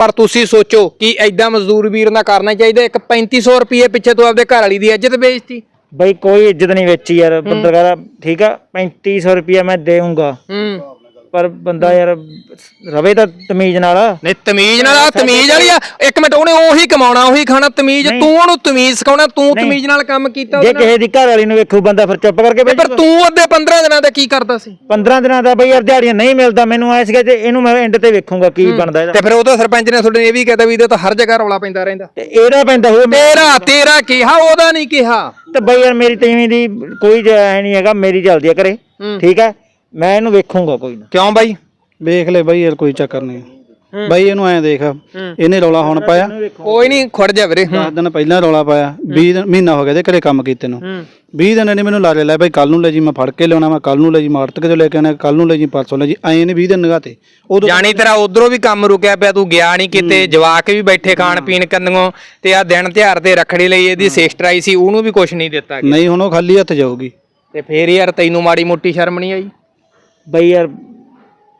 ਪਰ ਤੁਸੀਂ ਸੋਚੋ ਕਿ ਐਦਾਂ ਮਜ਼ਦੂਰ ਵੀਰ ਨਾਲ ਕਰਨਾ ਚਾਹੀਦਾ ਇੱਕ 3500 ਰੁਪਏ ਪਿੱਛੇ ਤੂੰ ਆਪਦੇ ਘਰ ਵਾਲੀ ਦੀ ਇੱਜ਼ਤ ਵੇਚਤੀ। ਬਈ ਕੋਈ ਇੱਜ਼ਤ ਨਹੀਂ ਵੇਚੀ ਯਾਰ ਬੰਦਾ ਕਹਿੰਦਾ ਠੀਕ ਆ 3500 ਰੁਪਿਆ ਮੈਂ ਦੇਊਂਗਾ। ਹੂੰ। ਪਰ ਬੰਦਾ ਯਾਰ ਰਵੇ ਤਾਂ ਤਮੀਜ਼ ਨਾਲ। ਨਹੀਂ ਤਮੀਜ਼ ਨਾਲ ਆ ਤਮੀਜ਼ ਵਾਲੀ ਆ। ਇੱਕ ਮਿੰਟ ਉਹਨੇ ਉਹੀ ਕਮਾਉਣਾ ਉਹੀ ਖਾਣਾ ਤਮੀਜ਼। ਤੂੰ ਉਹਨੂੰ ਤਮੀਜ਼ ਸਿਖਾਉਣਾ ਤੂੰ ਤਮੀਜ਼ ਨਾਲ ਕੰਮ ਕੀਤਾ ਜੇ ਉਹਦੇ। ਕਿਸੇ ਦੀ ਘਰ ਵਾਲੀ ਨੂੰ ਵੇਖੂ ਬੰਦਾ ਫਿਰ ਚੁੱਪ ਕਰਕੇ ਬੈਠ ਪਰ ਤੂੰ ਅੱਧੇ 15 ਦਿਨਾਂ ਦਾ ਕੀ ਕਰਦਾ ਸੀ? 15 ਦਿਨਾਂ ਦਾ ਬਈ ਯਾਰ ਦਿਹਾੜੀਆਂ ਨਹੀਂ ਮਿਲਦਾ ਮੈਨੂੰ ਆਇਆ ਸੀਗਾ ਤੇ ਇਹਨੂੰ ਮੈਂ ਐਂਡ ਤੇ ਵੇਖੂੰਗਾ ਕੀ ਬਣਦਾ ਇਹਦਾ। ਤੇ ਫਿਰ ਉਹ ਤਾਂ ਸਰਪੰਚ ਨੇ ਤੁਹਾਡੇ ਇਹ ਵੀ ਕਹਿਤਾ ਵੀ ਇਹਦਾ ਤਾਂ ਹਰ ਜਗ੍ਹਾ ਰੌਲਾ ਪੈਂਦਾ ਰਹਿੰਦਾ। ਤੇ ਇਹਦਾ ਪੈਂਦਾ ਹੋਵੇ ਤੇਰਾ ਤੇਰਾ ਕਿਹਾ ਉਹਦਾ ਨਹੀਂ ਕਿਹਾ। ਤੇ ਬਈ ਯਾਰ ਮੇਰੀ ਤੀਵੀਂ ਦੀ ਕੋਈ ਐ ਨਹੀਂ ਹੈਗਾ ਮੇਰੀ ਚੱਲਦੀ ਆ ਘਰੇ। ਠੀਕ ਹੈ ਮੈਂ ਇਹਨੂੰ ਵੇਖੂੰਗਾ ਕੋਈ ਨਾ। ਕਿਉਂ ਬਾਈ? ਵੇਖ ਲੈ ਬਾਈ ਯਾਰ ਕੋਈ ਚੱਕਰ ਨਹੀਂ। ਬਾਈ ਇਹਨੂੰ ਐਂ ਦੇਖ ਇਹਨੇ ਰੌਲਾ ਹੁਣ ਪਾਇਆ। ਕੋਈ ਨਹੀਂ ਖੜ ਜਾ ਵੀਰੇ 10 ਦਿਨ ਪਹਿਲਾਂ ਰੌਲਾ ਪਾਇਆ 20 ਦਿਨ ਮਹੀਨਾ ਹੋ ਗਿਆ ਤੇ ਘਰੇ ਕੰਮ ਕੀਤੇ ਨੂੰ। 20 ਦਿਨ ਇਹਨੇ ਮੈਨੂੰ ਲਾਰੇ ਲਾਇਆ ਬਾਈ ਕੱਲ ਨੂੰ ਲੈ ਜੀ ਮੈਂ ਫੜ ਕੇ ਲਿਆਉਣਾ ਮੈਂ ਕੱਲ ਨੂੰ ਲੈ ਜੀ ਮਾਰਤ ਕੇ ਲੈ ਕੇ ਆਣਾ ਕੱਲ ਨੂੰ ਲੈ ਜੀ ਪਰਸੋਂ ਲੈ ਜੀ ਐਂ ਨੇ 20 ਦਿਨ ਨਗਾਤੇ ਉਦੋਂ ਜਾਣੀ ਤੇਰਾ ਉਧਰੋਂ ਵੀ ਕੰਮ ਰੁਕਿਆ ਪਿਆ ਤੂੰ ਗਿਆ ਨਹੀਂ ਕਿਤੇ ਜਵਾਕ ਵੀ ਬੈਠੇ ਖਾਣ ਪੀਣ ਕੰਨੋਂ ਤੇ ਆ ਦਿਨ ਤਿਉਹਾਰ ਤੇ ਰੱਖੜੀ ਲਈ ਇਹਦੀ ਸਿਸਟਰ ਆਈ ਸੀ ਉਹਨੂੰ ਵੀ ਕੁਝ ਨਹੀਂ ਦਿੱਤਾ ਗਿਆ। ਨਹੀਂ ਹੁਣ ਉਹ ਖਾਲੀ ਹੱਥ ਜਾਊਗੀ। ਤੇ ਫੇਰ ਯਾਰ ਤੈਨੂੰ ਮਾੜੀ ਮੋਟੀ ਸ਼ਰਮ ਨਹੀਂ ਆਈ? ਬਈ ਯਾਰ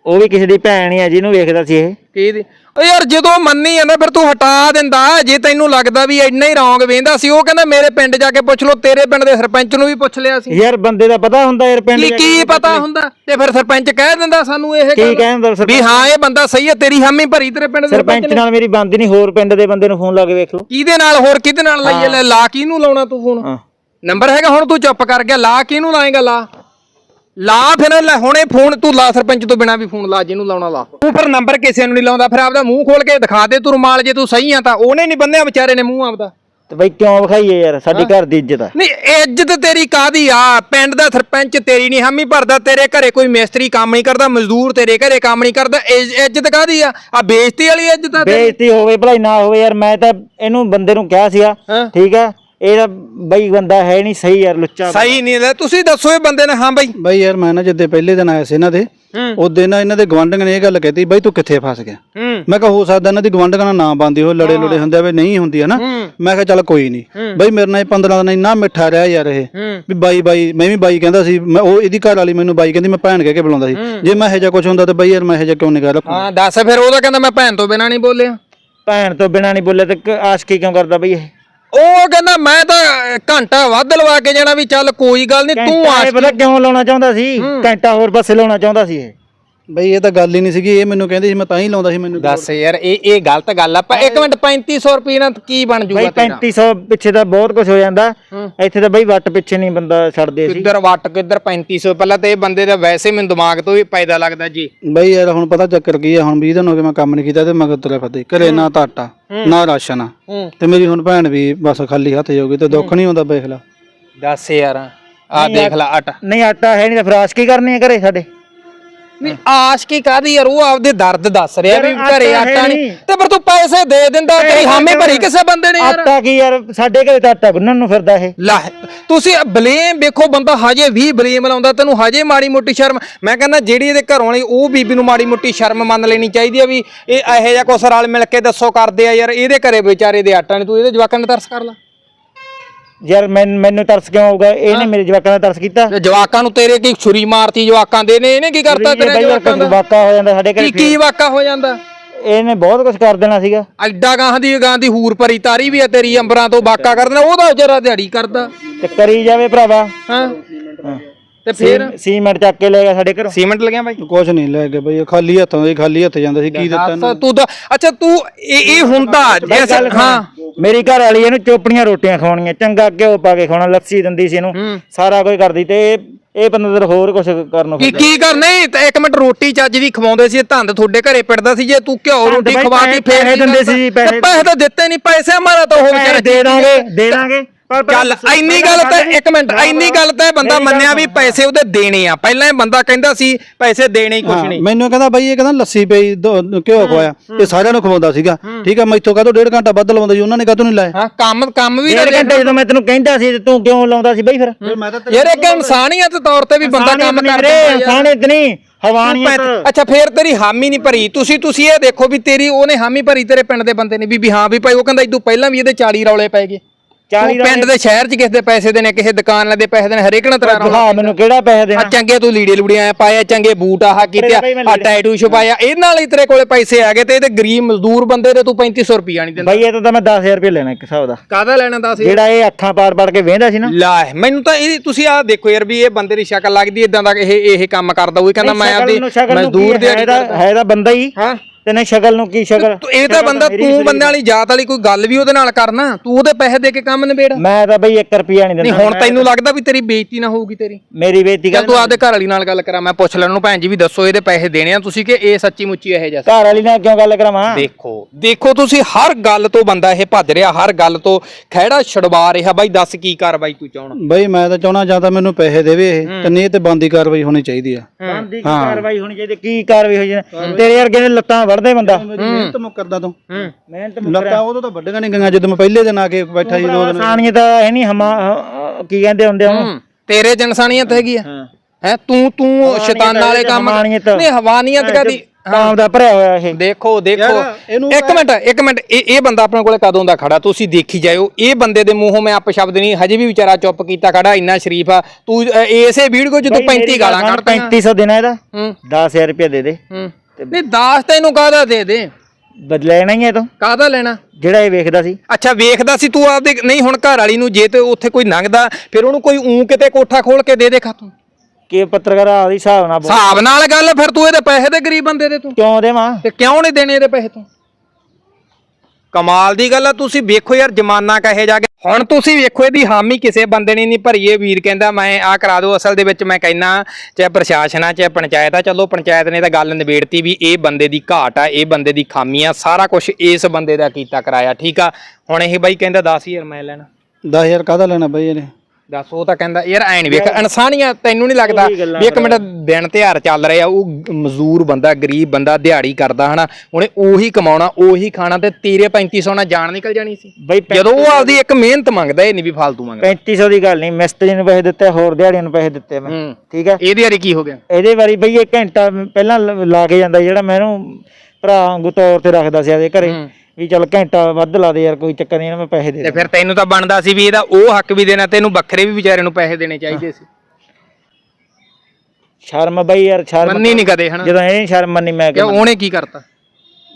ਉਹ ਵੀ ਕਿਸੇ ਦੀ ਭੈਣ ਹੀ ਆ ਜਿਹਨੂੰ ਵੇਖਦਾ ਸੀ ਇਹ। ਕੀ ਦੀ? ਓ ਯਾਰ ਜਦੋਂ ਮੰਨੀ ਜਾਂਦਾ ਫਿਰ ਤੂੰ ਹਟਾ ਦਿੰਦਾ। ਜੇ ਤੈਨੂੰ ਲੱਗਦਾ ਵੀ ਇੰਨਾ ਹੀ ਰੌਂਗ ਵੇਂਦਾ ਸੀ ਉਹ ਕਹਿੰਦਾ ਮੇਰੇ ਪਿੰਡ ਜਾ ਕੇ ਪੁੱਛ ਲਓ ਤੇਰੇ ਪਿੰਡ ਦੇ ਸਰਪੰਚ ਨੂੰ ਵੀ ਪੁੱਛ ਲਿਆ ਸੀ। ਯਾਰ ਬੰਦੇ ਦਾ ਪਤਾ ਹੁੰਦਾ ਯਾਰ ਪਿੰਡ ਕੀ ਜਾ ਕੇ ਕੀ ਪਤਾ ਹੁੰਦਾ? ਤੇ ਫਿਰ ਸਰਪੰਚ ਕਹਿ ਦਿੰਦਾ ਸਾਨੂੰ ਇਹ ਕੀ ਗੱਲ। ਕਹਿੰਦਾ ਸਰਪੰਚ? ਵੀ ਹਾਂ ਇਹ ਬੰਦਾ ਸਹੀ ਹੈ ਤੇਰੀ ਹਾਮੀ ਭਰੀ ਤੇਰੇ ਪਿੰਡ ਦੇ ਸਰਪੰਚ ਨਾਲ ਮੇਰੀ ਬੰਦ ਨਹੀਂ ਹੋਰ ਪਿੰਡ ਦੇ ਬੰਦੇ ਨੂੰ ਫੋਨ ਲਾ ਕੇ ਵੇਖ ਲਓ। ਕਿਹਦੇ ਨਾਲ ਹੋਰ ਕਿਹਦੇ ਨਾਲ ਲਾਈਏ? ਲੈ ਲਾ ਕਿਹਨੂੰ ਲਾਉਣਾ ਤੂੰ ਫੋਨ? ਹਾਂ। ਨੰਬਰ ਹੈਗਾ ਹੁਣ ਤੂੰ ਚੁੱਪ ਕਰ ਗਿਆ ਲਾ ਕਿਹਨੂੰ ਲਾਏਗਾ ਲਾ? ਲਾ ਫਿਰ ਲੈ ਹੁਣੇ ਫੋਨ ਤੂੰ ਲਾ ਸਰਪੰਚ ਤੋਂ ਬਿਨਾ ਵੀ ਫੋਨ ਲਾ ਜਿਹਨੂੰ ਲਾਉਣਾ ਲਾ। ਤੂੰ ਫਿਰ ਨੰਬਰ ਕਿਸੇ ਨੂੰ ਨਹੀਂ ਲਾਉਂਦਾ ਫਿਰ ਆਪਦਾ ਮੂੰਹ ਖੋਲ ਕੇ ਦਿਖਾ ਦੇ ਤੂੰ ਰੁਮਾਲ ਜੇ ਤੂੰ ਸਹੀ ਆ ਤਾਂ ਉਹਨੇ ਨਹੀਂ ਬੰਨਿਆ ਵਿਚਾਰੇ ਨੇ ਮੂੰਹ ਆਪਦਾ। ਤੇ ਬਈ ਕਿਉਂ ਵਿਖਾਈਏ ਯਾਰ ਸਾਡੀ ਘਰ ਦੀ ਇੱਜ਼ਤ ਆ। ਨਹੀਂ ਇੱਜ਼ਤ ਤੇਰੀ ਕਾਦੀ ਆ? ਪਿੰਡ ਦਾ ਸਰਪੰਚ ਤੇਰੀ ਨਹੀਂ ਹਾਮੀ ਭਰਦਾ ਤੇਰੇ ਘਰੇ ਕੋਈ ਮਿਸਤਰੀ ਕੰਮ ਨਹੀਂ ਕਰਦਾ ਮਜ਼ਦੂਰ ਤੇਰੇ ਘਰੇ ਕੰਮ ਨਹੀਂ ਕਰਦਾ ਇੱਜ਼- ਇੱਜ਼ਤ ਕਾਦੀ ਆ? ਆ ਬੇਇੱਜ਼ਤੀ ਵਾਲੀ ਇੱਜ਼ਤ ਆ ਤੇਰੀ। ਬੇਇੱਜ਼ਤੀ ਹੋਵੇ ਭਲਾਈ ਨਾ ਹੋਵੇ ਯਾਰ ਮੈਂ ਤਾਂ ਇਹਨੂੰ ਬੰਦੇ ਨੂੰ ਕਿਹਾ ਸੀਗਾ ਹਾਂ। ਠੀਕ ਆ? ਇਹਦਾ ਬਈ ਬੰਦਾ ਹੈ ਨਹੀਂ ਸਹੀ ਯਾਰ ਲੁੱਚਾ ਸਹੀ ਨਹੀਂ ਲੈ ਤੁਸੀਂ ਦੱਸੋ ਇਹ ਬੰਦੇ ਨੇ ਹਾਂ ਬਈ। ਬਾਈ ਯਾਰ ਮੈਂ ਨਾ ਜਿੱਦੇ ਪਹਿਲੇ ਦਿਨ ਆਇਆ ਸੀ ਇਹਨਾਂ ਦੇ ਹੂੰ। ਉਹਦੇ ਨਾ ਇਹਨਾਂ ਦੇ ਗਵਾਂਢੀਆਂ ਨੇ ਇਹ ਗੱਲ ਕਹਿਤੀ ਬਾਈ ਤੂੰ ਕਿੱਥੇ ਫਸ ਗਿਆ? ਮੈਂ ਕਿਹਾ ਹੋ ਸਕਦਾ ਇਹਨਾਂ ਦੀ ਗਵਾਂਢੀਆਂ ਨਾਲ ਨਾ ਬੰਦੀ ਹੋ ਲੜੇ ਲੜੇ ਹੁੰਦੇ ਆ ਵੀ ਨਹੀਂ ਹੁੰਦੀ ਹੈ ਨਾ। ਮੈਂ ਕਿਹਾ ਚੱਲ ਕੋਈ ਨਹੀਂ। ਬਾਈ ਮੇਰੇ ਨਾਲ ਇਹ 15 ਦਿਨ ਇੰਨਾ ਮਿੱਠਾ ਰਿਹਾ ਯਾਰ ਇਹ ਵੀ ਬਾਈ ਬਾਈ ਮੈਂ ਵੀ ਬਾਈ ਕਹਿੰਦਾ ਸੀ ਮੈਂ ਉਹ ਇਹਦੀ ਘਰ ਵਾਲੀ ਮੈਨੂੰ ਬਾਈ ਕਹਿੰਦੀ ਮੈਂ ਭੈਣ ਕਹਿ ਕੇ ਬੁਲਾਉਂਦਾ ਸੀ। ਜੇ ਮੈਂ ਇਹੋ ਜਿਹਾ ਕੁਝ ਹੁੰਦਾ ਤੇ ਬਾਈ ਯਾਰ ਮੈਂ ਇਹੋ ਜਿਹਾ ਕਿਉਂ ਨਿਗਾਹ ਰੱਖੂ? ਹਾਂ ਦੱਸ ਫਿਰ ਉਹਦਾ ਕਹਿੰਦਾ ਮੈਂ ਭੈਣ ਤੋਂ ਬਿਨਾ ਨਹੀਂ ਬੋਲਿਆ। ਭੈਣ ਤੋਂ ਬਿਨਾ ਨਹੀਂ ਬੋਲੇ ਤੇ ਕ- ਆਸ਼ਕੀ ਕਿਉਂ ਕਰਦਾ ਬਈ ਇਹ? ਉਹ ਕਹਿੰਦਾ ਮੈਂ ਤਾਂ ਘੰਟਾ ਵੱਧ ਲਵਾ ਕੇ ਜਾਣਾ ਵੀ ਚੱਲ ਕੋਈ ਗੱਲ ਨਹੀਂ ਤੂੰ ਆ ਪਤਾ ਕਿਉਂ ਲਾਉਣਾ ਚਾਹੁੰਦਾ ਸੀ? ਘੰਟਾ ਹੋਰ ਪਾਸੇ ਲਾਉਣਾ ਚਾਹੁੰਦਾ ਸੀ ਇਹ। ਬਾਈ ਇਹ ਤਾਂ ਗੱਲ ਹੀ ਨਹੀਂ ਸੀਗੀ ਇਹ ਮੈਨੂੰ ਕਹਿੰਦੀ ਸੀ ਮੈਂ ਤਾਂ ਹੀ ਲਾਉਂਦਾ ਸੀ ਮੈਨੂੰ ਦੱਸ ਯਾਰ ਇਹ ਇਹ ਗਲਤ ਗੱਲ ਆ। ਪਰ ਇੱਕ ਮਿੰਟ 3500 ਰੁਪਏ ਨਾਲ ਕੀ ਬਣ ਬਈ ਜੂਗਾ ਤੇਰਾ? 3500 ਪਿੱਛੇ ਤਾਂ ਬਹੁਤ ਕੁਝ ਹੋ ਜਾਂਦਾ। ਇੱਥੇ ਤਾਂ ਬਈ ਵੱਟ ਪਿੱਛੇ ਨਹੀਂ ਬੰਦਾ ਛੱਡਦੇ ਸੀ ਕਿੱਧਰ ਵੱਟ ਕਿੱਧਰ 3500 ਪਹਿਲਾਂ ਤੇ ਇਹ ਬੰਦੇ ਦਾ ਵੈਸੇ ਮੈਨੂੰ ਦਿਮਾਗ ਤੋਂ ਵੀ ਪੈਦਾ ਲੱਗਦਾ ਜੀ। ਬਾਈ ਯਾਰ ਹੁਣ ਪਤਾ ਚੱਕਰ ਕੀ ਆ ਹੁਣ 20 ਦਿਨ ਹੋ ਗਏ ਮੈਂ ਕੰਮ ਨਹੀਂ ਕੀਤਾ ਤੇ ਮਗਰ ਤੁਰਿਆ ਫਤੇ ਘਰੇ ਨਾ ਤਾਂ ਆਟਾ ਨਾ ਰਾਸ਼ਨ ਆ। ਹੂੰ। ਤੇ ਮੇਰੀ ਹੁਣ ਭੈਣ ਵੀ ਬਸ ਖਾਲੀ ਹੱਥ ਜਾਊਗੀ ਤੇ ਦੁੱਖ ਨਹੀਂ ਹੁੰਦਾ ਵੇਖ ਲਾ। ਦੱਸ ਯਾਰ ਆ ਦੇਖ ਲੈ ਆਟਾ। ਨਹੀਂ ਆਟਾ ਹੈ ਨਹੀਂ ਤਾਂ ਫਿਰ ਆਸ਼ਕੀ ਕਰਨੀ ਹੈ ਘਰੇ ਸਾਡੇ? ਨਹੀਂ ਆਸ਼ ਕੀ ਕਾਦੀ ਯਾਰ ਉਹ ਆਪਦੇ ਦਰਦ ਦੱਸ ਰਿਹਾ ਵੀ ਘਰੇ ਆਟਾ ਨਹੀਂ। ਤੇ ਪਰ ਤੂੰ ਪੈਸੇ ਦੇ ਦਿੰਦਾ ਤੇਰੀ ਹਾਮੀ ਭਰੀ ਕਿਸੇ ਬੰਦੇ ਨੇ ਯਾਰ। ਆਟਾ ਕੀ ਯਾਰ? ਸਾਡੇ ਘਰੇ ਤਾਂ ਆਟਾ ਗੁੰਨਣ ਨੂੰ ਫਿਰਦਾ ਇਹ। ਲੈ ਤੁਸੀਂ ਬਲੇਮ ਵੇਖੋ ਬੰਦਾ ਹਜੇ ਵੀ ਬਲੇਮ ਲਾਉਂਦਾ ਤੈਨੂੰ ਹਜੇ ਮਾੜੀ ਮੋਟੀ ਸ਼ਰਮ। ਮੈਂ ਕਹਿੰਦਾ ਜਿਹੜੀ ਇਹਦੇ ਘਰੋਂ ਵਾਲੀ ਉਹ ਬੀਬੀ ਨੂੰ ਮਾੜੀ ਮੋਟੀ ਸ਼ਰਮ ਮੰਨ ਲੈਣੀ ਚਾਹੀਦੀ ਆ ਵੀ ਇਹ ਇਹੋ ਜਿਹਾ ਕੁਛ ਰਲ ਮਿਲ ਕੇ ਦੱਸੋ ਕਰਦੇ ਆ ਯਾਰ। ਇਹਦੇ ਘਰੇ ਵਿਚਾਰੇ ਦੇ ਆਟਾ ਨਹੀਂ ਤੂੰ ਇਹਦੇ ਜਵਾਕਾਂ ਨੇ ਤਰਸ ਕਰ ਲਾ। ਯਾਰ ਮੈਨ- ਮੈਨੂੰ ਤਰਸ ਕਿਉਂ ਆਊਗਾ? ਇਹਨੇ ਮੇਰੇ ਜਵਾਕਾਂ ਦਾ ਤਰਸ ਕੀਤਾ। ਤੇ ਜਵਾਕਾਂ ਨੂੰ ਤੇਰੇ ਕੀ ਛੁਰੀ ਮਾਰਤੀ ਜਵਾਕਾਂ ਦੇ? ਨੇ ਇਹਨੇ ਕੀ ਕਰਤਾ ਤੇਰੇ ਬਈ ਯਾਰ ਜਵਾਕਾਂ ਦਾ? ਵਾਕਾ ਹੋ ਜਾਂਦਾ ਸਾਡੇ ਘਰੇ ਕੀ ਵਾਕਾ ਹੋ ਜਾਂਦਾ? ਇਹਨੇ ਬਹੁਤ ਕੁਝ ਕਰ ਦੇਣਾ ਸੀਗਾ। ਐਡਾ ਗਾਂ ਦੀ ਗਾਂ ਦੀ ਹੂਰ ਭਰੀ ਤਾਰੀ ਵੀ ਆ ਤੇਰੀ ਅੰਬਰਾਂ ਤੋਂ ਵਾਕਾ ਕਰਦਾ ਉਹਦਾ ਵਿਚਾਰਾ ਦਿਹਾੜੀ ਕਰਦਾ। ਤੇ ਕਰੀ ਜਾਵੇ ਭਰਾਵਾ। ਹਾਂ। ਹਾਂ। ਤੇ ਫੇਰ? ਸੀਮੈਂਟ ਚੱਕ ਕੇ ਲੈ ਗਿਆ ਸਾਡੇ ਘਰੋਂ। ਸੀਮੈਂਟ ਲੱਗਿਆ ਬਾਈ? ਕੁਝ ਨਹੀਂ ਲੈ ਕੇ ਬਈ ਖਾਲੀ ਹੱਥਾਂ ਦੇ ਖਾਲੀ ਹੱਥ ਜਾਂਦਾ ਸੀ ਕੀ ਦਿੱਤਾ ਇਹਨੂੰ? ਦੱਸ ਤੂੰ ਤਾਂ ਅੱਛਾ ਤੂੰ ਇਹ ਇਹ ਹੁੰਦਾ ਜੇ ਗੱਲ ਹਾਂ। ਮੇਰੀ ਘਰ ਵਾਲੀ ਇਹਨੂੰ ਚੋਪੜੀਆਂ ਰੋਟੀਆਂ ਖਵਾਉਣੀਆਂ ਚੰਗਾ ਘਿਓ ਪਾ ਕੇ ਖਵਾਉਣਾ ਲੱਸੀ ਦਿੰਦੀ ਸੀ ਇਹਨੂੰ ਸਾਰਾ ਕੁਝ ਕਰਦੀ ਤੇ ਇਹ ਇਹ ਬੰਦਾ ਤਾਂ ਹੋਰ ਕੁਝ ਕਰਨ ਨੂੰ ਕੀ ਕੀ ਕਰ ਨਹੀਂ ਤੇ ਇੱਕ ਮਿੰਟ ਰੋਟੀ ਚੱਜ ਦੀ ਖਵਾਉਂਦੇ ਸੀ ਧੰਦ ਤੁਹਾਡੇ ਘਰੇ ਪਿੜਦਾ ਸੀ ਜੇ ਤੂੰ ਘਿਓ ਧੰਦ ਰੋਟੀ ਬਾਈ ਖਵਾ ਕੇ ਪੈਸੇ ਫੇਰ ਕੀ ਦਿੰਦੇ? ਸੀ ਜੀ, ਪੈਸੇ। ਪੈਸੇ ਤਾਂ ਦਿੱਤੇ ਨਹੀਂ ਪੈਸੇ ਮਾਰਾ ਤਾਂ ਉਹ ਵਿਚਾਰਾ ਦੇ ਦਾਂਗੇ ਦੇ ਦਾਂਗੇ। ਚੱਲ ਇੰਨੀ ਗੱਲ ਤਾਂ ਇੱਕ ਮਿੰਟ ਇੰਨੀ ਗੱਲ ਤਾਂ ਬੰਦਾ ਮੰਨਿਆ ਵੀ ਪੈਸੇ ਉਹਦੇ ਦੇਣੇ ਆ। ਪਹਿਲਾਂ ਇਹ ਬੰਦਾ ਕਹਿੰਦਾ ਸੀ ਪੈਸੇ ਦੇਣੇ ਹੀ ਕੁਛ ਨਹੀਂ। ਮੈਨੂੰ ਕਹਿੰਦਾ ਬਾਈ ਇਹ ਕਹਿੰਦਾ ਲੱਸੀ ਪਈ ਘਿਓ ਖਵਾਇਆ। ਇਹ ਸਾਰਿਆਂ ਨੂੰ ਖਵਾਉਂਦਾ ਸੀਗਾ। ਠੀਕ ਆ ਮੈਥੋਂ ਕਾਹਤੋਂ ਡੇਢ ਘੰਟਾ ਵੱਧ ਲਵਾਉਂਦਾ ਸੀ ਉਹਨਾਂ ਨੇ ਕਾਹਤੋਂ ਨਹੀਂ ਲਾਇਆ? ਹਾਂ ਕੰਮ ਕੰਮ ਵੀ ਡੇਢ ਘੰਟੇ ਜਦੋਂ ਮੈਂ ਤੈਨੂੰ ਕਹਿੰਦਾ ਸੀ ਤੇ ਤੂੰ ਕਿਉਂ ਲਾਉਂਦਾ ਸੀ ਬਈ ਫਿਰ? ਯਾਰ ਇੱਕ ਇਨਸਾਨੀਅਤ ਤੌਰ ਤੇ ਵੀ ਬੰਦਾ ਕੰਮ ਕਰਦਾ ਹੈ। ਇਨਸਾਨੀਅਤ ਨਹੀਂ ਹਵਾਨੀਅਤ। ਅੱਛਾ ਫੇਰ ਤੇਰੀ ਹਾਮੀ ਨਹੀਂ ਭਰੀ। ਤੁਸੀਂ ਤੁਸੀਂ ਇਹ ਦੇਖੋ ਵੀ ਤੇਰੀ ਉਹਨੇ ਹਾਮੀ ਭਰੀ ਤੇਰੇ ਪਿੰਡ ਦੇ ਬੰਦੇ ਨੇ। ਵੀ ਵੀ ਹਾਂ ਵੀ ਭਾਈ ਉਹ ਕਹਿੰਦਾ ਇਦੋਂ ਪਹਿਲਾਂ ਵੀ ਇਹਦੇ 40 ਰੌਲੇ ਪੈ ਗਏ। 40 ਤੂੰ ਪਿੰਡ ਦੇ ਸ਼ਹਿਰ 'ਚ ਕਿਸੇ ਦੇ ਪੈਸੇ ਦੇਣੇ ਕਿਸੇ ਦੁਕਾਨ ਵਾਲੇ ਦੇ ਪੈਸੇ ਦੇਣੇ ਹਰੇਕ ਨਾਲ ਤੇਰਾ ਹਾਂ ਮੈਨੂੰ ਕਿਹੜਾ ਪੈਸੇ ਆ ਦੇਣਾ ਚੰਗੇ ਤੂੰ ਲੀੜੇ ਲੁੜੀਆਂ ਪਾਇਆ ਚੰਗੇ ਬੂਟ ਆਹ ਕੀਤੇ ਆ ਟੈਟੂ ਛਪਾਇਆ ਇਹ ਨਾਲ ਹੀ ਤੇਰੇ ਕੋਲੇ ਪੈਸੇ ਆ ਗਏ ਤੇ ਇਹਦੇ ਗਰੀਬ ਮਜ਼ਦੂਰ ਬੰਦੇ ਦੇ ਤੂੰ 3500 ਰੁਪਿਆ ਨਹੀਂ ਦਿੰਦਾ। ਬਾਈ ਇਹ ਤਾਂ ਮੈਂ 10000 ਰੁਪਏ ਲੈਣਾ ਇੱਕ ਹਿਸਾਬ ਦਾ। ਕਾਹਦਾ ਲੈਣਾ ਦੱਸ ਜਿਹੜਾ ਇਹ ਅੱਖਾਂ ਪਾਰ ਪਾੜ ਕੇ ਵੇਂਦਾ ਸੀ ਨਾ। ਲੈ ਮੈਨੂੰ ਤਾਂ ਇਹ ਤੁਸੀਂ ਆ ਦੇਖੋ ਯਾਰ ਵੀ ਇਹ ਬੰਦੇ ਦੀ ਸ਼ਕਲ ਲੱਗਦੀ ਇਦਾਂ ਦਾ ਇਹ ਇਹ ਕੰਮ ਕਰਦਾ ਉਹ ਕਹਿੰਦਾ ਮੈਂ ਆਪਦੀ ਮਜ਼ਦੂਰ ਦੇ ਹੈ ਤਾਂ ਬੰਦਾ ਹੀ। ਹਾਂ। ਤੇ ਨਹੀਂ ਸ਼ਕਲ ਨੂੰ ਕੀ ਸ਼ਕਲ? ਤੂੰ ਇਹ ਤਾਂ ਬੰਦਾ ਤੂੰ ਬੰਦੇ ਵਾਲੀ ਜਾਤ ਵਾਲੀ ਕੋਈ ਗੱਲ ਵੀ ਉਹਦੇ ਨਾਲ ਕਰਨਾ। ਤੂੰ ਉਹਦੇ ਪੈਸੇ ਦੇ ਕੇ ਕੰਮ ਨਿਬੇੜ। ਮੈਂ ਤਾਂ ਬਈ 1 ਰੁਪਿਆ ਨਹੀਂ ਨਹੀਂ ਦਿੰਦਾ। ਹੁਣ ਤੈਨੂੰ ਲੱਗਦਾ ਵੀ ਤੇਰੀ ਬੇਇੱਜ਼ਤੀ ਨਾ ਹੋਊਗੀ ਤੇਰੀ। ਮੇਰੀ ਬੇਇੱਜ਼ਤੀ ਚੱਲ ਕਰ ਤੂੰ ਆਪਦੇ ਘਰ ਵਾਲੀ ਨਾਲ ਗੱਲ ਕਰਾਂ ਮੈਂ ਪੁੱਛ ਲੈਣ ਨੂੰ ਭੈਣ ਜੀ ਵੀ ਦੱਸੋ ਇਹਦੇ ਪੈਸੇ ਦੇਣੇ ਆ ਤੁਸੀਂ ਕਿ ਇਹ ਸੱਚੀ ਮੁੱਚੀ ਇਹ ਜਿਹਾ ਘਰ ਵਾਲੀ ਨਾਲ ਕਿਉਂ ਗੱਲ ਕਰਾਵਾਂ? ਦੇਖੋ ਦੇਖੋ ਤੁਸੀਂ ਹਰ ਗੱਲ ਤੋਂ ਬੰਦਾ ਇਹ ਭੱਜ ਰਿਹਾ ਹਰ ਗੱਲ ਤੋਂ ਖਹਿੜਾ ਛਡਵਾ ਰਿਹਾ। ਬਾਈ ਦੱਸ ਕੀ ਕਾਰਵਾਈ ਤੂੰ ਚਾਹਣਾ ਬਈ ਮੈਂ ਤਾਂ ਚਾਹਣਾ ਜਾਂ ਤਾਂ ਮੈਨੂੰ ਪੈਸੇ ਦੇਵੇ ਇਹ ਤੇ ਨਹੀਂ ਤੇ ਬੰਦੀ ਕਾਰਵਾਈ ਹੋਣੀ ਚਾਹੀਦੀ ਆ। ਬੰਦੀ ਕੀ ਕਾਰਵਾਈ ਹੋਣੀ ਚਾਹੀਦੀ ਕੀ ਕਾਰਵਾਈ ਹੋਈ ਜਾਣੀ? ਤੇਰੇ ਵਰਗੇ ਦੇ ਲੱਤਾਂ ਵੜਦੇ ਬੰਦਾ। ਮਿਹਨਤ ਮੁੱਕ ਕਰਦਾ ਤੂੰ। ਮਿਹਨਤ ਲੱਤਾਂ ਉਦੋਂ ਤਾਂ ਵੱਡੀਆਂ ਨਹੀਂ ਗਈਆਂ ਜਦੋਂ ਮੈਂ ਪਹਿਲੇ ਦਿਨ ਆ ਕੇ ਬੈਠਾ ਸੀ ਦੋ ਦਿਨ। ਆਸਾਨੀਆਂ ਤਾਂ ਇਹ ਨਹੀਂ ਹਮਾ ਅਹ, ਕੀ ਕਹਿੰਦੇ ਹੁੰਦੇ ਉਹਨੂੰ? ਹੂੰ। ਤੇਰੇ ਚ ਇਨਸਾਨੀਅਤ ਹੈਗੀ ਆ ਹਾਂ। ਹੈ ਤੂੰ ਤੂੰ ਸ਼ੈਤਾਨਾਂ ਵਾਲੇ ਕੰਮ ਹਵਾਨੀਅਤ। ਨਹੀਂ ਹਵਾਨੀਅਤ ਕਦੀ ਕਾਮ ਦਾ ਭਰਿਆ ਹੋਇਆ ਇਹ। ਦੇਖੋ ਦੇਖੋ। ਇਹਨੂੰ ਇੱਕ ਮਿੰਟ ਇੱਕ ਮਿੰਟ। ਇਹ ਇਹ ਬੰਦਾ ਆਪਣੇ ਕੋਲੇ ਕਦੋਂ ਦਾ ਖੜਾ? ਤੁਸੀਂ ਦੇਖੀ ਜਾਇਓ। ਇਹ ਬੰਦੇ ਦੇ ਮੂੰਹੋਂ ਮੈਂ ਅਪਸ਼ਬਦ ਨਹੀਂ ਹਜੇ ਵੀ ਵਿਚਾਰਾ ਚੁੱਪ ਕੀਤਾ ਖੜਾ ਇੰਨਾ ਸ਼ਰੀਫ ਆ। ਤੂੰ ਅ, ਇਸੇ ਵੀਡੀਓ 'ਚ ਤੂੰ 35 ਗਾਲਾਂ ਕੱਢਦਾ। 3500 ਦੇਣਾ ਇਹਦਾ। ਹੂੰ। 10000 ਰੁਪਏ ਦੇ ਦੇ। ਹੂੰ। ਨਹੀਂ ਦਾਸ ਤੈਨੂੰ ਕਾਹਦਾ ਦੇ ਦੇ? ਬਦਲਣਾ ਹੀ ਹੈ ਤੂੰ। ਕਾਹਦਾ ਲੈਣਾ? ਜਿਹੜਾ ਇਹ ਵੇਖਦਾ ਸੀ। ਅੱਛਾ ਵੇਖਦਾ ਸੀ ਤੂੰ ਆਪਦੇ ਨਹੀਂ ਹੁਣ ਘਰ ਵਾਲੀ ਨੂੰ ਜੇ ਤੇ ਉੱਥੇ ਕੋਈ ਲੰਘਦਾ ਫਿਰ ਉਹਨੂੰ ਕੋਈ ਊਂ ਕਿਤੇ ਕੋਠਾ ਖੋਲ ਕੇ ਦੇ ਦੇ ਖਾਤੋਂ। ਕਿ ਪੱਤਰਕਾਰ ਆਦੀ ਹਿਸਾਬ ਨਾਲ ਬੋਲ। ਹਿਸਾਬ ਨਾਲ ਗੱਲ ਫਿਰ ਤੂੰ ਇਹਦੇ ਪੈਸੇ ਦੇ ਗਰੀਬ ਬੰਦੇ ਦੇ ਤੂੰ। ਕਿਉਂ ਦੇਵਾਂ? ਤੇ ਕਿਉਂ ਨਹੀਂ ਦੇਣੇ ਇਹਦੇ ਪੈਸੇ ਤੂੰ? ਕਮਾਲ ਦੀ ਗੱਲ ਆ, ਤੁਸੀਂ ਵੇਖੋ ਯਾਰ ਜਮਾਨਾ ਕਹੇ ਜਾ ਕੇ ਹੁਣ ਤੁਸੀਂ ਵੇਖੋ, ਇਹਦੀ ਹਾਮੀ ਕਿਸੇ ਬੰਦੇ ਨੇ ਨਹੀਂ ਭਰੀ ਇਹ ਵੀਰ ਕਹਿੰਦਾ, ਮੈਂ ਆਹ ਕਰਾ ਦੋ ਅਸਲ ਦੇ ਵਿੱਚ ਮੈਂ ਕਹਿਣਾ ਚਾਹੇ ਪ੍ਰਸ਼ਾਸਨ ਆ, ਚਾਹੇ ਪੰਚਾਇਤ ਆ, ਚਲੋ ਪੰਚਾਇਤ ਨੇ ਤਾਂ ਗੱਲ ਨਿਬੇੜਤੀ ਵੀ ਇਹ ਬੰਦੇ ਦੀ ਘਾਟ ਆ, ਇਹ ਬੰਦੇ ਦੀ ਖਾਮੀ ਆ, ਸਾਰਾ ਕੁਝ ਇਸ ਬੰਦੇ ਦਾ ਕੀਤਾ ਕਰਾਇਆ, ਠੀਕ ਆ? ਹੁਣ ਇਹ ਬਾਈ ਕਹਿੰਦਾ 10000 ਮੈਂ ਲੈਣਾ। 10000 ਕਾਹਦਾ ਲੈਣਾ ਬਾਈ ਇਹਨੇ? ਦੱਸ ਉਹ ਤਾਂ ਕਹਿੰਦਾ ਯਾਰ ਐ ਨਹੀਂ ਵੇਖ ਇਨਸਾਨੀਅਤ ਤੈਨੂੰ ਨਹੀਂ ਲੱਗਦਾ ਵੀ ਇੱਕ ਮਿੰਟ ਦਿਨ ਤਿਉਹਾਰ ਚੱਲ ਰਹੇ ਆ ਉਹ ਮਜ਼ਦੂਰ ਬੰਦਾ ਗਰੀਬ ਬੰਦਾ ਦਿਹਾੜੀ ਕਰਦਾ ਹਨਾ। ਉਹਨੇ ਉਹੀ ਕਮਾਉਣਾ ਉਹੀ ਖਾਣਾ ਤੇ ਤੇਰੇ 3500 ਨਾਲ ਜਾਨ ਨਿਕਲ ਜਾਣੀ ਸੀ। ਬਈ ਜਦੋਂ ਉਹ ਆਪਦੀ ਇੱਕ ਮਿਹਨਤ ਮੰਗਦਾ ਇਹ ਨਹੀਂ ਵੀ ਫालतू ਮੰਗਦਾ। 3500 ਦੀ ਗੱਲ ਨਹੀਂ ਮਿਸਤਰੀ ਨੂੰ ਪੈਸੇ ਦਿੱਤੇ ਹੋਰ ਦਿਹਾੜੀਆਂ ਨੂੰ ਪੈਸੇ ਦਿੱਤੇ ਮੈਂ। ਠੀਕ ਹੈ? ਇਹਦੇ ਬਾਰੇ ਕੀ ਹੋ ਗਿਆ? ਇਹਦੇ ਬਾਰੇ ਬਈ ਇਹ ਘੰਟਾ ਪਹਿਲਾਂ ਲ- ਲਾ ਕੇ ਜਾਂਦਾ ਜਿਹੜਾ ਮੈਨੂੰ ਭਰਾ ਵਾਂਗੂ ਤੌਰ ਤੇ ਰੱਖਦਾ ਸੀ ਆਦੇ ਘਰੇ। ਵੀ ਚੱਲ ਘੰਟਾ ਵੱਧ ਲਾ ਦੇ ਯਾਰ ਕੋਈ ਚੱਕਰ ਨਹੀਂ ਮੈਂ ਪੈਸੇ ਦੇ ਤੇ ਫਿਰ ਤੈਨੂੰ ਤਾਂ ਬਣਦਾ ਸੀ ਵੀ ਇਹਦਾ ਉਹ ਹੱਕ ਵੀ ਦੇਣਾ ਤੈਨੂੰ ਵੱਖਰੇ ਵੀ ਵਿਚਾਰੇ ਨੂੰ ਪੈਸੇ ਦੇਣੇ ਚਾਹੀਦੇ ਸੀ। ਸ਼ਰਮ ਬਈ ਯਾਰ ਸ਼ਰਮ ਮੰਨੀ ਨਹੀਂ ਕਦੇ ਹਨਾ? ਜਦੋਂ ਇਹ ਸ਼ਰਮ ਮੰਨੀ ਮੈਂ ਕਿਉਂ ਕਿ ਉਹਨੇ ਕੀ ਕਰਤਾ?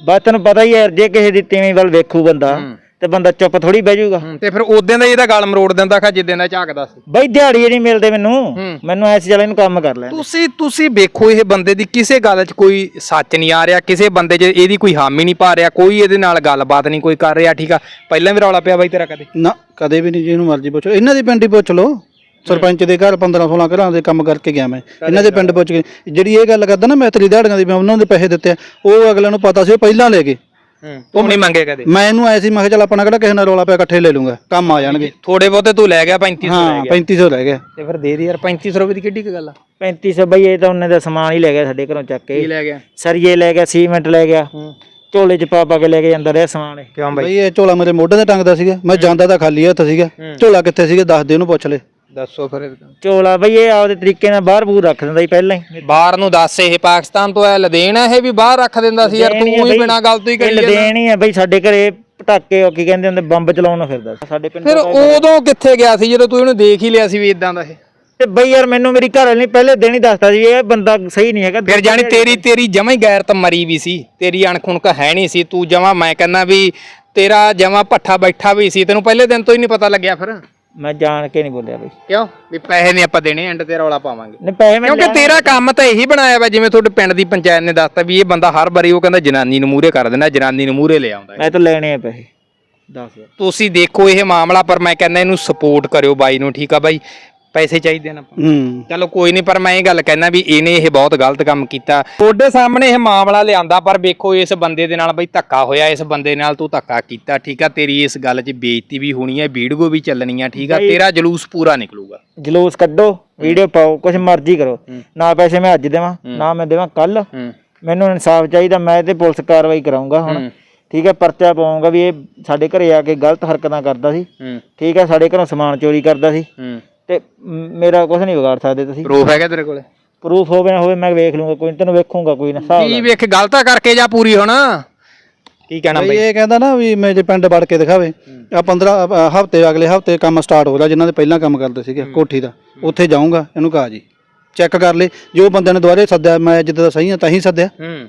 ਬਸ ਤੈਨੂੰ ਪਤਾ ਹੀ ਹੈ ਯਾਰ ਜੇ ਕਿਸੇ ਦੀ ਤੀਵੀਂ ਵੱਲ ਵੇਖੂ ਬੰਦਾ ਤੇ ਬੰਦਾ ਚੁੱਪ ਥੋੜੀ ਬਹਿ ਜਾਊਗਾ। ਤੇ ਫਿਰ ਉਦੋਂ ਦਾ ਇਹਦਾ ਗਲ ਮਰੋੜ ਦਿੰਦਾ ਖਾ ਜਿੱਦਾਂ ਦਾ ਝਾਕਦਾ ਸੀ। ਬਈ ਦਿਹਾੜੀ ਨਹੀਂ ਮਿਲਦੇ ਮੈਨੂੰ। ਮੈਨੂੰ ਐਸੀ ਚੱਲ ਇਹਨੂੰ ਕੰਮ ਕਰ ਲੈ ਤੁਸੀਂ ਤੁਸੀਂ ਵੇਖੋ ਇਹ ਬੰਦੇ ਦੀ ਕਿਸੇ ਗੱਲ 'ਚ ਕੋਈ ਸੱਚ ਨਹੀਂ ਆ ਰਿਹਾ ਕਿਸੇ ਬੰਦੇ 'ਚ ਇਹਦੀ ਕੋਈ ਹਾਮੀ ਨਹੀਂ ਪਾ ਰਿਹਾ ਕੋਈ ਇਹਦੇ ਨਾਲ ਗੱਲਬਾਤ ਨਹੀਂ ਕੋਈ ਕਰ ਰਿਹਾ ਠੀਕ ਆ? ਪਹਿਲਾਂ ਵੀ ਰੌਲਾ ਪਿਆ ਬਾਈ ਤੇਰਾ ਕਦੇ? ਨਾ ਕਦੇ ਵੀ ਨਹੀਂ ਜਿਹਨੂੰ ਮਰਜ਼ੀ ਪੁੱਛੋ। ਇਹਨਾਂ ਦੀ ਪਿੰਡ ਹੀ ਪੁੱਛ ਲਓ। ਸਰਪੰਚ ਦੇ ਘਰ 15 16 ਘਰਾਂ ਦੇ ਕੰਮ ਕਰਕੇ ਗਿਆ ਮੈਂ। ਇਹਨਾਂ ਦੇ ਪਿੰਡ ਪੁੱਛ ਕੇ ਜਿਹੜੀ ਇਹ ਗੱਲ ਕਰਦਾ ਨਾ ਮੈਤਰੀ ਦਿਹਾੜੀਆਂ ਦੀ ਮੈਂ ਉਹਨਾਂ ਦੇ ਪੈਸੇ ਦਿੱਤੇ ਆ, ਉਹ ਅਗਲੇ ਨੂੰ ਪਤਾ ਸੀ ਉਹ ਪਹਿਲਾਂ ਲੈ ਗਏ। ਹੂੰ ਤੂੰ ਨਹੀਂ ਮੰਗੇ ਕਦੇ? ਮੈਂ ਇਹਨੂੰ ਐ ਸੀ ਮੈਂ ਕਿਹਾ ਚੱਲ ਆਪਣਾ ਕਿਹੜਾ ਕਿਸੇ ਨਾਲ ਰੌਲਾ ਪਿਆ ਇਕੱਠੇ ਲੈ ਲੂੰਗਾ। ਕੰਮ ਆ ਜਾਣਗੇ। ਥੋੜੇ ਬਹੁਤੇ ਤੂੰ ਲੈ ਗਿਆ 3500 ਲੈ ਹਾਂ ਗਿਆ। 3500 ਰਹਿ ਗਿਆ। ਤੇ ਫਿਰ ਦੇ ਦੇ ਯਾਰ 3500 ਰੁਪਏ ਦੀ ਕਿੱਡੀ ਕੁ ਗੱਲ ਆ? 3500 ਬਈ ਇਹ ਤਾਂ ਉਹਨੇ ਦਾ ਸਮਾਨ ਹੀ ਲੈ ਗਿਆ ਸਾਡੇ ਘਰੋਂ ਚੱਕ ਕੀ। ਕੇ ਲੈ ਗਿਆ? ਸਰੀਏ ਲੈ ਗਿਆ ਸੀਮੈਂਟ ਲੈ ਗਿਆ। ਹੂੰ। ਝੋਲੇ ਚ ਪਾ ਪਾ ਕੇ ਲੈ ਕੇ ਜਾਂਦਾ ਰਿਹਾ ਸਮਾਨ ਇਹ। ਕਿਉਂ ਬਾਈ? ਬਈ ਇਹ ਝੋਲਾ ਮੇਰੇ ਮੋਢੇ ਤੇ ਟੰਗਦਾ ਸੀਗਾ। ਮੈਂ ਜਾਂਦਾ ਤਾਂ ਖਾਲੀ ਹੱਥ ਸੀਗਾ। ਝੋਲਾ ਕਿੱਥੇ ਸੀਗਾ? ਦੱਸ ਦੇ ਉਹਨੂੰ ਪੁੱਛ ਲੈ। ਦੱਸੋ ਫਿਰ ਝੋਲਾ ਬਈ ਇਹ ਆਪਦੇ ਤਰੀਕੇ ਨਾਲ ਬਾਹਰ ਬੂਰ ਰੱਖ ਦਿੰਦਾ ਸੀ ਪਹਿਲਾਂ ਹੀ। ਬਾਹਰ ਨੂੰ ਦੱਸ ਇਹ ਪਾਕਿਸਤਾਨ ਤੋਂ ਐ ਲਦੇਣ ਇਹ ਵੀ ਬਾਹਰ ਰੱਖ ਦਿੰਦਾ ਸੀ ਯਾਰ ਤੂੰ ਹੀ ਬਿਨਾ ਗੱਲ ਤੋਂ ਹੀ ਕਰੀ ਜਾਂਦਾ। ਦੇਣੀ ਹੈ ਬਈ ਸਾਡੇ ਘਰੇ ਪਟਾਕੇ ਉਹ ਕੀ ਕਹਿੰਦੇ ਹੁੰਦੇ ਬੰਬ ਚਲਾਉਣ ਨੂੰ ਫਿਰਦਾ ਸੀ। ਸਾਡੇ ਪਿੰਡ ਫਿਰ ਉਦੋਂ ਕਿੱਥੇ ਗਿਆ ਸੀ ਜਦੋਂ ਤੂੰ ਇਹਨੂੰ ਦੇਖ ਹੀ ਲਿਆ ਸੀ ਵੀ ਇਦਾਂ ਦਾ ਇਹ? ਤੇ ਬਈ ਯਾਰ ਮੈਨੂੰ ਮੇਰੀ ਘਰ ਵਾਲੀ ਨੇ ਪਹਿਲੇ ਦਿਨ ਹੀ ਦੱਸਤਾ ਸੀ ਵੀ ਇਹ ਬੰਦਾ ਸਹੀ ਨਹੀਂ ਹੈਗਾ। ਫਿਰ ਜਾਣੀ ਤੇਰੀ ਤੇਰੀ ਜਮਾ ਹੀ ਗੈਰਤ ਮਰੀ ਵੀ ਸੀ ਤੇਰੀ ਅਣਖੁਣਕ ਹੈ ਨਹੀਂ ਸੀ ਤੂੰ ਜਮਾ ਮੈਂ ਕਹਿੰਦਾ ਵੀ ਤੇਰਾ ਜਮਾ ਪੱਠਾ ਬੈਠਾ ਵੀ ਸੀ ਤੈਨੂੰ ਪਹਿਲੇ ਦਿਨ ਤੋਂ ਹੀ ਨਹੀਂ ਪਤਾ ਲੱਗਿਆ ਫਿਰ। ਮੈਂ ਜਾਣ ਕੇ ਨਹੀਂ ਬੋਲਿਆ ਬਈ। ਕਿਉਂ? ਵੀ ਪੈਸੇ ਨਹੀਂ ਆਪਾਂ ਦੇਣੇ ਐਂਡ ਤੇ ਰੌਲਾ ਪਾਵਾਂਗੇ। ਨੇ ਪੈਸੇ ਮੈਂ ਕਿਉਂਕਿ ਤੇਰਾ ਕੰਮ ਤਾਂ ਇਹੀ ਬਣਾਇਆ ਵਾ ਜਿਵੇਂ ਤੁਹਾਡੇ ਪਿੰਡ ਦੀ ਪੰਚਾਇਤ ਨੇ ਦੱਸਤਾ ਵੀ ਇਹ ਬੰਦਾ ਹਰ ਵਾਰੀ ਉਹ ਕਹਿੰਦਾ ਜਨਾਨੀ ਨੂੰ ਮੂਹਰੇ ਕਰ ਦਿੰਦਾ ਜਨਾਨੀ ਨੂੰ ਮੂਹਰੇ ਲੈ ਆਉਂਦਾ ਮੈਂ ਤਾਂ ਲੈਣੇ ਆ ਪੈਸੇ। 10000 ਤੁਸੀਂ ਦੇਖੋ ਇਹ ਮਾਮਲਾ ਪਰ ਮੈਂ ਕਹਿੰਦਾ ਇਹਨੂੰ ਸਪੋਰਟ ਕਰਿਓ ਬਾਈ ਨੂੰ ਠੀਕ ਆ ਬਾਈ? ਪੈਸੇ ਚਾਹੀਦੇ ਨੇ ਆਪਾਂ ਹੂੰ। ਚਲੋ ਕੋਈ ਨਹੀਂ ਪਰ ਮੈਂ ਇਹ ਗੱਲ ਕਹਿਣਾ ਵੀ ਇਹਨੇ ਇਹ ਬਹੁਤ ਗਲਤ ਕੰਮ ਕੀਤਾ। ਤੁਹਾਡੇ ਸਾਹਮਣੇ ਇਹ ਮਾਮਲਾ ਲਿਆਂਦਾ ਪਰ ਵੇਖੋ ਇਸ ਬੰਦੇ ਦੇ ਨਾਲ ਬਈ ਧੱਕਾ ਹੋਇਆ ਇਸ ਬੰਦੇ ਨਾਲ ਤੂੰ ਧੱਕਾ ਕੀਤਾ ਠੀਕ ਆ? ਤੇਰੀ ਇਸ ਗੱਲ 'ਚ ਬੇਇੱਜ਼ਤੀ ਵੀ ਹੋਣੀ ਹੈ ਵੀਡੀਓ ਵੀ ਚੱਲਣੀ ਆ ਠੀਕ ਆ? ਤੇਰਾ ਜਲੂਸ ਪੂਰਾ ਨਿਕਲੂਗਾ। ਜਲੂਸ ਕੱਢੋ ਵੀਡੀਓ ਪਾਓ ਕੁਝ ਮਰਜ਼ੀ ਕਰੋ। ਨਾ ਪੈਸੇ ਮੈਂ ਅੱਜ ਦੇਵਾਂ ਨਾ ਮੈਂ ਦੇਵਾਂ ਕੱਲ ਹੂੰ। ਮੈਨੂੰ ਇਨਸਾਫ ਚਾਹੀਦਾ ਮੈਂ ਤੇ ਪੁਲਿਸ ਕਾਰਵਾਈ ਕਰਾਉਂਗਾ ਹੁਣ। ਠੀਕ ਹੈ ਪਰਚਾ ਪਾਉਂਗਾ ਵੀ ਇਹ ਸਾਡੇ ਘਰੇ ਆ ਕੇ ਗਲਤ ਹਰਕਤਾਂ ਕਰਦਾ ਸੀ। ਹੂੰ। ਠੀਕ ਹੈ ਸਾਡੇ ਘਰੋਂ ਸਮਾਨ ਚੋਰੀ ਕਰਦਾ ਸੀ। ਹੂੰ। ਤੇ ਮੇਰਾ ਕੁਝ ਨਹੀਂ ਵਿਗਾੜ ਸਕਦੇ ਤੁਸੀਂ। ਪ੍ਰੂਫ ਹੈਗਾ ਤੇਰੇ ਕੋਲੇ? ਪ੍ਰੂਫ ਹੋਵੇ ਨਾ ਹੋਵੇ ਮੈਂ ਵੇਖ ਲੂੰਗਾ ਕੋਈ ਨੀ, ਤੈਨੂੰ ਵੇਖੂੰਗਾ ਕੋਈ ਨਾ ਹਿਸਾਬ ਕੀ ਵੇਖ ਗਲਤਾ ਕਰਕੇ ਜਾ ਪੂਰੀ ਹੁਣ। ਕੀ ਕਹਿਣਾ ਬਈ ਬਈ? ਇਹ ਕਹਿੰਦਾ ਨਾ ਵੀ ਮੈਂ ਜੇ ਪਿੰਡ ਵੜ ਕੇ ਦਿਖਾਵੇ ਆ 15 ਹਫ਼ਤੇ ਅਗਲੇ ਹਫ਼ਤੇ ਕੰਮ ਸਟਾਰਟ ਹੋ ਰਿਹਾ ਜਿਨ੍ਹਾਂ ਦੇ ਪਹਿਲਾਂ ਕੰਮ ਕਰਦੇ ਸੀਗੇ ਕੋਠੀ ਦਾ ਉੱਥੇ ਜਾਊਂਗਾ ਇਹਨੂੰ ਕਹਾ ਜੀ। ਚੈੱਕ ਕਰ ਲੈ ਜੋ ਬੰਦਿਆਂ ਨੇ ਦੁਬਾਰੇ ਸੱਦਿਆ ਮੈਂ ਜਿੱਦਾਂ ਦਾ ਸਹੀ ਹਾਂ ਤਾਂ ਹੀ ਸੱਦਿਆ। ਹੂੰ।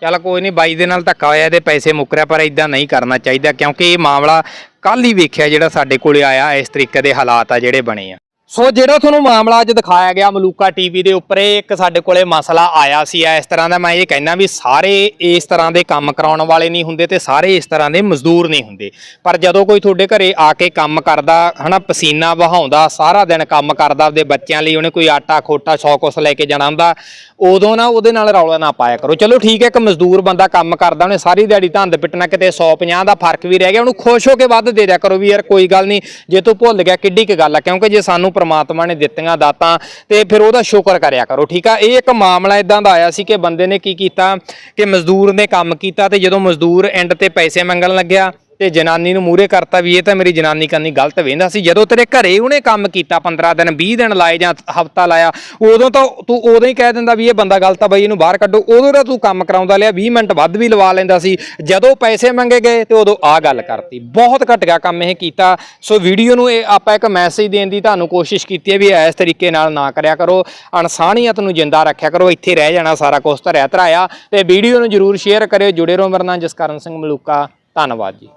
ਚੱਲ ਕੋਈ ਨਹੀਂ ਬਾਈ ਦੇ ਨਾਲ ਧੱਕਾ ਹੋਇਆ, ਇਹਦੇ ਪੈਸੇ ਮੁੱਕਰਿਆ ਪਰ ਇਦਾਂ ਨਹੀਂ ਕਰਨਾ ਚਾਹੀਦਾ, ਕਿਉਂਕਿ ਇਹ ਮਾਮਲਾ ਕੱਲ ਹੀ ਵੇਖਿਆ ਜਿਹੜਾ ਸਾਡੇ ਕੋਲੇ ਆਇਆ, ਇਸ ਤਰੀਕੇ ਦੇ ਹਾਲਾਤ ਆ ਜਿਹੜੇ ਬਣੇ ਆ। ਸੋ ਜਿਹੜਾ ਤੁਹਾਨੂੰ ਮਾਮਲਾ ਅੱਜ ਦਿਖਾਇਆ ਗਿਆ ਮਲੂਕਾ ਟੀਵੀ ਦੇ ਉੱਪਰ ਇਹ ਇੱਕ ਸਾਡੇ ਕੋਲੇ ਮਸਲਾ ਆਇਆ ਸੀ ਇਸ ਤਰ੍ਹਾਂ ਦਾ। ਮੈਂ ਇਹ ਕਹਿਣਾ ਵੀ ਸਾਰੇ ਇਸ ਤਰ੍ਹਾਂ ਦੇ ਕੰਮ ਕਰਾਉਣ ਵਾਲੇ ਨਹੀਂ ਹੁੰਦੇ ਤੇ ਸਾਰੇ ਇਸ ਤਰ੍ਹਾਂ ਦੇ ਮਜ਼ਦੂਰ ਨਹੀਂ ਹੁੰਦੇ। ਪਰ ਜਦੋਂ ਕੋਈ ਤੁਹਾਡੇ ਘਰੇ ਆ ਕੇ ਕੰਮ ਕਰਦਾ, ਹਨਾ, ਪਸੀਨਾ ਵਹਾਉਂਦਾ, ਸਾਰਾ ਦਿਨ ਕੰਮ ਕਰਦਾ ਆਪਦੇ ਬੱਚਿਆਂ ਲਈ, ਉਹਨੇ ਕੋਈ ਆਟਾ, ਖੋਟਾ, ਸੌ ਕੁਛ ਲੈ ਕੇ ਜਾਣਾ ਹੁੰਦਾ, ਉਦੋਂ ਨਾ ਉਹਦੇ ਨਾਲ ਰੌਲਾ ਨਾ ਪਾਇਆ ਕਰੋ। ਚਲੋ ਠੀਕ ਹੈ, ਇੱਕ ਮਜ਼ਦੂਰ ਬੰਦਾ ਕੰਮ ਕਰਦਾ, ਉਹਨੇ ਸਾਰੀ ਦਿਹਾੜੀ ਧੰਦ ਪਿੱਟਣਾ, ਕਿਤੇ 150 ਦਾ ਫ਼ਰਕ ਵੀ ਰਹਿ ਗਿਆ, ਉਹਨੂੰ ਖੁਸ਼ ਹੋ ਕੇ ਵੱਧ ਦੇ ਦਿਆ ਕਰੋ ਵੀ ਯਾਰ ਕੋਈ ਗੱਲ ਨਹੀਂ, ਜੇ ਤੂੰ ਭੁੱਲ ਗਿਆ, ਕਿੱਡੀ ਕੁ ਗੱਲ ਆ, ਕਿਉਂਕਿ ਜੇ ਸਾਨੂੰ ਪ੍ਰਮਾਤਮਾ ਨੇ ਦਿੱਤੀਆਂ ਦਾਤਾਂ ਤੇ ਫਿਰ ਉਹਦਾ ਸ਼ੁਕਰ ਕਰਿਆ ਕਰੋ, ਠੀਕ ਆ? ਇਹ ਇੱਕ ਮਾਮਲਾ ਇਦਾਂ ਦਾ ਆਇਆ ਸੀ ਕਿ ਬੰਦੇ ਨੇ ਕੀ ਕੀਤਾ ਕਿ ਮਜ਼ਦੂਰ ਨੇ ਕੰਮ ਕੀਤਾ ਤੇ ਜਦੋਂ ਮਜ਼ਦੂਰ ਐਂਡ ਤੇ ਪੈਸੇ ਮੰਗਣ ਲੱਗਿਆ ਤੇ ਜਨਾਨੀ ਨੂੰ ਮੂਰੇ ਕਰਤਾ ਵੀ ਇਹ ਤਾਂ ਮੇਰੀ ਜਨਾਨੀ ਕਰਨੀ ਗਲਤ ਵੇਂਦਾ ਸੀ। ਜਦੋਂ ਤੇਰੇ ਘਰੇ ਉਹਨੇ ਕੰਮ ਕੀਤਾ 15 ਦਿਨ 20 ਦਿਨ ਲਾਏ ਜਾਂ ਹਫਤਾ ਲਾਇਆ, ਉਦੋਂ ਤਾਂ ਤੂੰ ਉਦੋਂ ਹੀ ਕਹਿ ਦਿੰਦਾ ਵੀ ਇਹ ਬੰਦਾ ਗਲਤ ਆ ਬਈ, ਇਹਨੂੰ ਬਾਹਰ ਕੱਢੋ। ਉਦੋਂ ਤਾਂ ਤੂੰ ਕੰਮ ਕਰਾਉਂਦਾ ਲਿਆ 20 ਮਿੰਟ ਵੱਧ ਵੀ ਲਵਾ ਲੈਂਦਾ ਸੀ। ਜਦੋਂ ਪੈਸੇ ਮੰਗੇ ਗਏ ਤੇ ਉਦੋਂ ਆ ਗੱਲ ਕਰਤੀ। ਬਹੁਤ ਘਟਿਆ ਕੰਮ ਇਹ ਕੀਤਾ। ਸੋ ਵੀਡੀਓ ਨੂੰ ਇਹ ਆਪਾਂ ਇੱਕ ਮੈਸੇਜ ਦੇਣ ਦੀ ਤੁਹਾਨੂੰ ਕੋਸ਼ਿਸ਼ ਕੀਤੀ ਹੈ ਵੀ ਇਸ ਤਰੀਕੇ ਨਾਲ ਨਾ ਕਰਿਆ ਕਰੋ। ਇਨਸਾਨੀਅਤ ਨੂੰ ਜਿੰਦਾ ਰੱਖਿਆ ਕਰੋ। ਇੱਥੇ ਰਹਿ ਜਾਣਾ ਸਾਰਾ ਕੁਝ ਧਰਿਆ ਧਰਾਇਆ। ਤੇ ਵੀਡੀਓ ਨੂੰ ਜਰੂਰ ਸ਼ੇਅਰ ਕਰਿਓ। ਜੁੜੇ ਰਹੋ ਮੇਰੇ ਨਾਲ ਜਸਕਰਨ ਸਿੰਘ ਮਲੂਕਾ। ਧੰਨਵਾਦ ਜੀ।